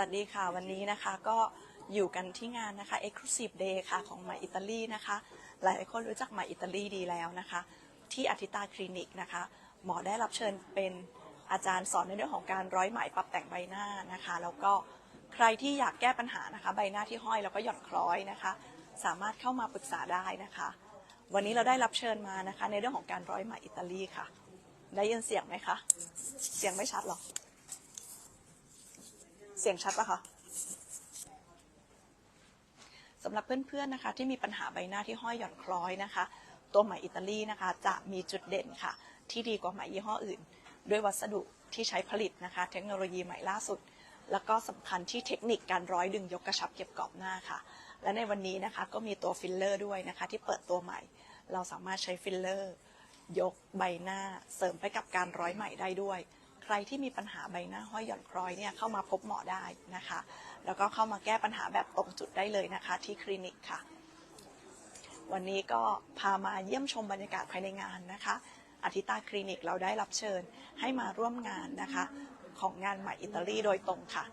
วัสดีค่ะวันนี้นะคะก็อยู่กันที่งานนะคะ Exclusive Day ค่ะของหมาอิตาลีนะคะ หลายคนรู้จักหมาอิตาลีดีแล้วนะคะ ที่อาทิตาคลินิกนะคะ หมอได้รับเชิญเป็นอาจารย์สอนในเรื่องของการร้อยไหมปรับแต่งใบหน้านะคะ แล้วก็ใครที่อยากแก้ปัญหานะคะ ใบหน้าที่ห้อยแล้วก็หย่อนคล้อยนะคะ สามารถเข้ามาปรึกษาได้นะคะ วันนี้เราได้รับเชิญมานะคะ ในเรื่องของการร้อยไหมอิตาลีค่ะ ได้ยินเสียงไหมคะ เสียงไม่ชัดหรอ เสียงชัดปะคะสำหรับเพื่อนๆนะคะ ที่มีปัญหาใบหน้าที่ห้อยหย่อนคล้อยนะคะ ตัวไหมอิตาลีนะคะ จะมีจุดเด่นค่ะ ที่ดีกว่าไหมยี่ห้ออื่น ด้วยวัสดุที่ใช้ผลิตนะคะ เทคโนโลยีใหม่ล่าสุด แล้วก็สำคัญที่เทคนิคการร้อยดึงยกกระชับเก็บกรอบหน้าค่ะ และในวันนี้นะคะก็มีตัวฟิลเลอร์ด้วยนะคะ ที่เปิดตัวใหม่ เราสามารถใช้ฟิลเลอร์ยกใบหน้าเสริมไปกับการร้อยไหมได้ด้วย ใครที่มีปัญหาใบหน้าห้อยหย่อนคล้อยเนี่ยเข้ามาพบหมอได้นะคะ แล้วก็เข้ามาแก้ปัญหาแบบตรงจุดได้เลยนะคะ ที่คลินิกค่ะ วันนี้ก็พามาเยี่ยมชมบรรยากาศภายในงานนะคะอาทิตาคลินิกเราได้รับเชิญให้มาร่วมงานนะคะ ของงานใหม่อิตาลีโดยตรงค่ะ